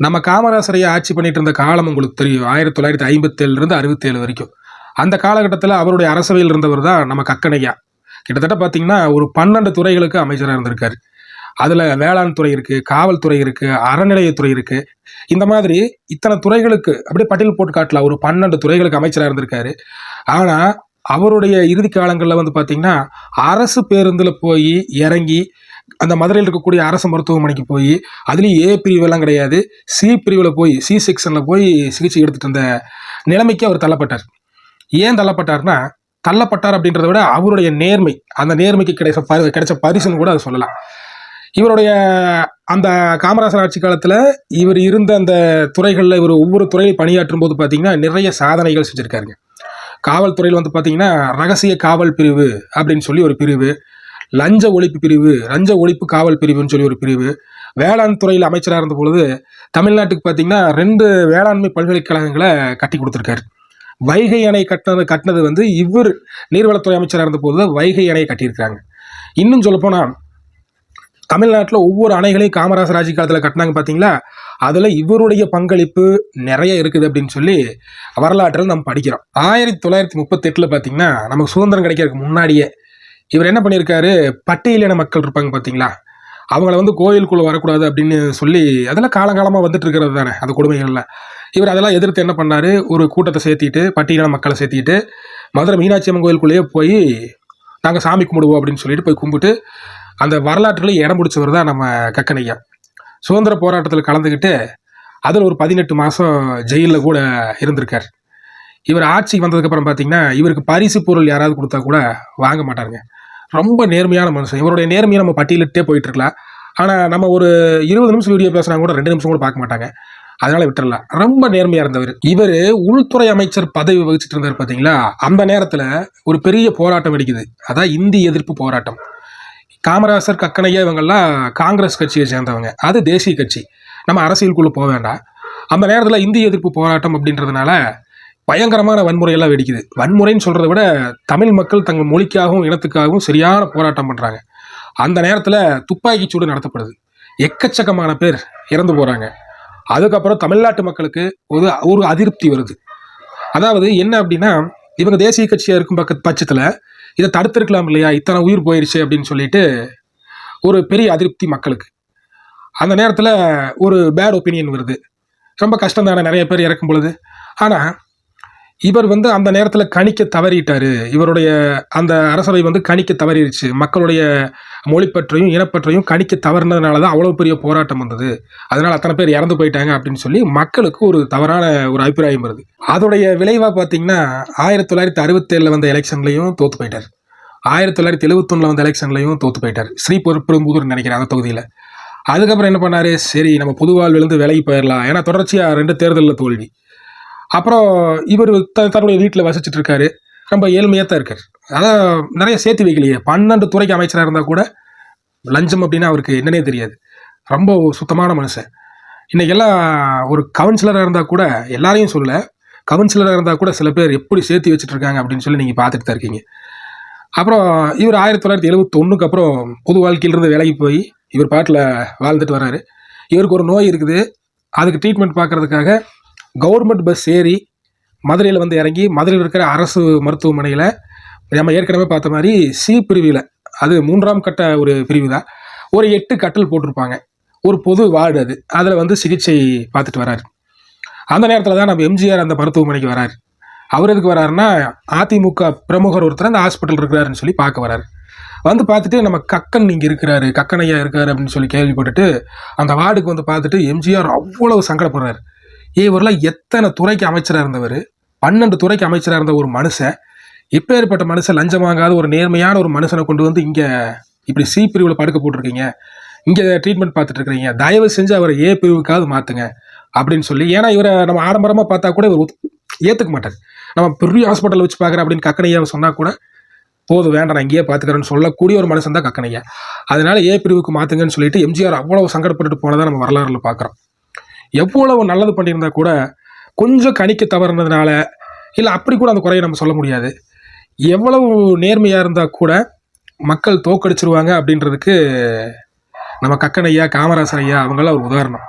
நம்ம காமராசரையை ஆட்சி பண்ணிட்டு இருந்த காலம் உங்களுக்கு தெரியும். ஆயிரத்தி தொள்ளாயிரத்தி ஐம்பத்தேழுலேருந்து அறுபத்தேழு வரைக்கும். அந்த காலகட்டத்தில் அவருடைய அரசவையில் இருந்தவர் தான் நம்ம கக்கனையா கிட்டத்தட்ட பார்த்தீங்கன்னா ஒரு பன்னெண்டு துறைகளுக்கு அமைச்சராக இருந்திருக்காரு. அதில் வேளாண் துறை இருக்குது காவல்துறை இருக்குது அறநிலையத்துறை இருக்குது இந்த மாதிரி இத்தனை துறைகளுக்கு அப்படியே பட்டியல் போட்டு காட்டலாம். ஒரு பன்னெண்டு துறைகளுக்கு அமைச்சராக இருந்திருக்காரு. ஆனால் அவருடைய இறுதி காலங்களில் வந்து பார்த்திங்கன்னா அரசு பேருந்தில் போய் இறங்கி அந்த மதுரையில் இருக்கக்கூடிய அரசு மருத்துவமனைக்கு போய் அதுலேயும் ஏ பிரிவெல்லாம் கிடையாது. சி பிரிவில் போய் சி செக்ஷனில் போய் சிகிச்சை எடுத்துகிட்டு இருந்த நிலைமைக்கு அவர் தள்ளப்பட்டார். ஏன் தள்ளப்பட்டார்னா தள்ளப்பட்டார் அப்படின்றத விட அவருடைய நேர்மை அந்த நேர்மைக்கு கிடைச்ச பரி கிடைச்ச பரிசுன்னு கூட அதை சொல்லலாம். இவருடைய அந்த காமராசர் ஆட்சி காலத்தில் இவர் இருந்த அந்த துறைகளில் இவர் ஒவ்வொரு துறையில் பணியாற்றும் போது பார்த்தீங்கன்னா நிறைய சாதனைகள் செஞ்சுருக்காருங்க. காவல்துறையில் வந்து பார்த்திங்கன்னா ரகசிய காவல் பிரிவு அப்படின்னு சொல்லி ஒரு பிரிவு. லஞ்ச ஒழிப்பு பிரிவு லஞ்ச ஒழிப்பு காவல் பிரிவுன்னு சொல்லி ஒரு பிரிவு. வேளாண் துறையில் அமைச்சராக இருந்த பொழுது தமிழ்நாட்டுக்கு பார்த்தீங்கன்னா ரெண்டு வேளாண்மை பல்கலைக்கழகங்களை கட்டி கொடுத்துருக்காரு. வைகை அணை கட்டினது கட்டினது வந்து இவர் நீர்வளத்துறை அமைச்சராக இருந்த போது வைகை அணையை கட்டியிருக்கிறாங்க. இன்னும் சொல்லப்போனால் தமிழ்நாட்டில் ஒவ்வொரு அணைகளையும் காமராசர் ஆட்சி காலத்தில் கட்டினாங்க பார்த்தீங்களா அதில் இவருடைய பங்களிப்பு நிறைய இருக்குது அப்படின்னு சொல்லி வரலாற்றில் நம்ம படிக்கிறோம். ஆயிரத்தி தொள்ளாயிரத்தி முப்பத்தெட்டில் பார்த்தீங்கன்னா நமக்கு சுதந்திரம் கிடைக்கிறதுக்கு முன்னாடியே இவர் என்ன பண்ணியிருக்காரு? பட்டியலின மக்கள் இருப்பாங்க பார்த்தீங்களா? அவங்கள வந்து கோயிலுக்குள்ளே வரக்கூடாது அப்படின்னு சொல்லி அதெல்லாம் காலங்காலமாக வந்துட்டு இருக்கிறது தானே அந்த கொடுமைகளில். இவர் அதெல்லாம் எதிர்த்து என்ன பண்ணார்? ஒரு கூட்டத்தை சேர்த்திட்டு பட்டியலின மக்களை சேர்த்திட்டு மதுரை மீனாட்சி அம்மன் கோயிலுக்குள்ளேயே போய் நாங்கள் சாமி கும்பிடுவோம் அப்படின்னு சொல்லிட்டு போய் கும்பிட்டு அந்த வரலாற்றில் இடம் பிடிச்சவர் தான் நம்ம கக்கனையா. சுதந்திர போராட்டத்தில் கலந்துக்கிட்டு அதில் ஒரு பதினெட்டு மாதம் ஜெயிலில் கூட இருந்திருக்கார். இவர் ஆட்சிக்கு வந்ததுக்கப்புறம் பார்த்தீங்கன்னா இவருக்கு பரிசு பொருள் யாராவது கொடுத்தா கூட வாங்க மாட்டாருங்க. ரொம்ப நேர்மையான மனுஷன். இவருடைய நேர்மையை நம்ம பட்டியலிட்டே போயிட்டு இருக்கலாம் ஆனால் நம்ம ஒரு இருபது நிமிஷம் வீடியோ பேசுனா கூட ரெண்டு நிமிஷம் கூட பார்க்க மாட்டாங்க. அதனால விட்டுறலாம். ரொம்ப நேர்மையாக இருந்தவர். இவர் உள்துறை அமைச்சர் பதவி வகிச்சிட்டு இருந்தார் பார்த்தீங்களா அந்த நேரத்தில் ஒரு பெரிய போராட்டம் வெடிக்குது. அதான் இந்தி எதிர்ப்பு போராட்டம். காமராசர் கக்கனையா இவங்கெல்லாம் காங்கிரஸ் கட்சியை சேர்ந்தவங்க. அது தேசிய கட்சி. நம்ம அரசியலுக்குள்ளே போக வேண்டாம். அந்த நேரத்தில் இந்திய எதிர்ப்பு போராட்டம் அப்படின்றதுனால பயங்கரமான வன்முறையெல்லாம் வெடிக்குது. வன்முறைன்னு சொல்கிறத விட தமிழ் மக்கள் தங்கள் மொழிக்காகவும் இனத்துக்காகவும் சரியான போராட்டம் பண்ணுறாங்க அந்த நேரத்தில் துப்பாக்கி சூடு நடத்தப்படுது. எக்கச்சக்கமான பேர் இறந்து போகிறாங்க அதுக்கப்புறம் தமிழ்நாட்டு மக்களுக்கு ஒரு ஒரு அதிருப்தி வருது. அதாவது என்ன அப்படின்னா இவங்க தேசிய கட்சியாக இருக்கும் பக்க பட்சத்தில் இதை தடுத்திருக்கலாம் இல்லையா? இத்தனை உயிர் போயிடுச்சு அப்படின்னு சொல்லிட்டு ஒரு பெரிய அதிருப்தி மக்களுக்கு. அந்த நேரத்தில் ஒரு பேட் ஒப்பீனியன் வருது. ரொம்ப கஷ்டம் தானே நிறைய பேர் இறக்கும் பொழுது. ஆனால் இவர் வந்து அந்த நேரத்தில் கணிக்க தவறிட்டாரு. இவருடைய அந்த அரசவை வந்து கணிக்க தவறிடுச்சு மக்களுடைய மொழிப்பற்றையும் இனப்பற்றையும் கணிக்க தவறினதுனால தான் அவ்வளோ பெரிய போராட்டம் வந்தது. அதனால் அத்தனை பேர் இறந்து போயிட்டாங்க அப்படின்னு சொல்லி மக்களுக்கு ஒரு தவறான ஒரு அபிப்பிராயம் வருது. அதோடைய விளைவாக பார்த்தீங்கன்னா ஆயிரத்தி தொள்ளாயிரத்தி அறுபத்தேழில் வந்த எலெக்ஷன்லையும் தோற்று போயிட்டார். ஆயிரத்தி தொள்ளாயிரத்தி எழுபத்தொன்னில் வந்த எலெக்ஷன்லையும் தோற்று போயிட்டார். ஸ்ரீ பெரும்புதூர் நினைக்கிறேன் அந்த தொகுதியில். அதுக்கப்புறம் என்ன பண்ணார்? சரி நம்ம பொதுவால் விழுந்து விலகி போயிடலாம். ஏன்னா தொடர்ச்சியாக ரெண்டு தேர்தலில் தோல்வி. அப்புறம் இவர் த தன்னுடைய வீட்டில் வசிச்சுட்டு இருக்காரு ரொம்ப ஏழ்மையாக தான் இருக்கார். அதான் நிறைய சேர்த்து வைக்கலையே. பன்னெண்டு துறைக்கு அமைச்சராக இருந்தால் கூட லஞ்சம் அப்படின்னா அவருக்கு என்னன்னே தெரியாது. ரொம்ப சுத்தமான மனுஷன். இன்றைக்கெல்லாம் ஒரு கவுன்சிலராக இருந்தால் கூட எல்லாரையும் சொல்லலை. கவுன்சிலராக இருந்தால் கூட சில பேர் எப்படி சேர்த்து வச்சுட்டு இருக்காங்க அப்படின்னு சொல்லி நீங்கள் பார்த்துட்டு தான் இருக்கீங்க. அப்புறம் இவர் ஆயிரத்தி தொள்ளாயிரத்தி எழுபத்தொன்னுக்கு அப்புறம் பொது வாழ்க்கையிலிருந்து வேலைக்கு போய் இவர் பாட்டில் வாழ்ந்துட்டு வர்றாரு இவருக்கு ஒரு நோய் இருக்குது. அதுக்கு ட்ரீட்மெண்ட் பார்க்குறதுக்காக கவர்மெண்ட் பஸ் ஏறி மதுரையில் வந்து இறங்கி மதுரையில் இருக்கிற அரசு மருத்துவமனையில் நம்ம ஏற்கனவே பார்த்த மாதிரி சி பிரிவில் அது மூன்றாம் கட்ட ஒரு பிரிவு தான் ஒரு எட்டு கட்டில் போட்டிருப்பாங்க. ஒரு பொது வார்டு அது. அதில் வந்து சிகிச்சை பார்த்துட்டு வராரு. அந்த நேரத்தில் தான் நம்ம எம்ஜிஆர் அந்த மருத்துவமனைக்கு வராரு. அவர் எதுக்கு வராருன்னா அதிமுக பிரமுகர் ஒருத்தர் அந்த ஹாஸ்பிட்டல் இருக்கிறாருன்னு சொல்லி பார்க்க வராரு. வந்து பார்த்துட்டு நம்ம கக்கன் இங்கே இருக்கிறாரு கக்கனையா இருக்காரு அப்படின்னு சொல்லி கேள்விப்பட்டுட்டு அந்த வார்டுக்கு வந்து பார்த்துட்டு எம்ஜிஆர் அவ்வளவு சங்கடப்படுறாரு. இவரெல்லாம் எத்தனை துறைக்கு அமைச்சராக இருந்தவர்? பன்னெண்டு துறைக்கு அமைச்சராக இருந்த ஒரு மனுஷன் இப்பேற்பட்ட மனுஷன் லஞ்சம் வாங்காத ஒரு நேர்மையான ஒரு மனுஷனை கொண்டு வந்து இங்கே இப்படி சி பிரிவில் படுக்க போட்டிருக்கீங்க. இங்கே ட்ரீட்மெண்ட் பார்த்துட்டு இருக்கிறீங்க. தயவு செஞ்சு அவரை ஏ பிரிவுக்காவது மாற்றுங்க அப்படின்னு சொல்லி ஏன்னா இவரை நம்ம ஆடம்பரமாக பார்த்தா கூட இவர் ஏற்றுக்க மாட்டார். நம்ம பெரிய ஹாஸ்பிட்டல் வச்சு பார்க்குறேன் அப்படின்னு கக்கனையாவை சொன்னால் கூட போதும் வேண்டாம் நான் இங்கேயே பார்த்துக்கிறேன்னு சொல்லக்கூடிய ஒரு மனுஷன் தான் கக்கனையா. அதனால ஏ பிரிவுக்கு மாற்றுங்கன்னு சொல்லிட்டு எம்ஜிஆர் அவ்வளோ சங்கடப்பட்டுட்டு போனதான் நம்ம வரலாறுல பார்க்குறோம் எவ்வளவு நல்லது பண்ணியிருந்தா கூட கொஞ்சம் கணிக்க தவறுனதுனால இல்லை அப்படி கூட அந்த குறையை நம்ம சொல்ல முடியாது. எவ்வளவு நேர்மையாக இருந்தால் கூட மக்கள் தோக்கடிச்சிருவாங்க அப்படின்றதுக்கு நம்ம கக்கன் ஐயா காமராசர் ஐயா அவங்களாம் ஒரு உதாரணம்.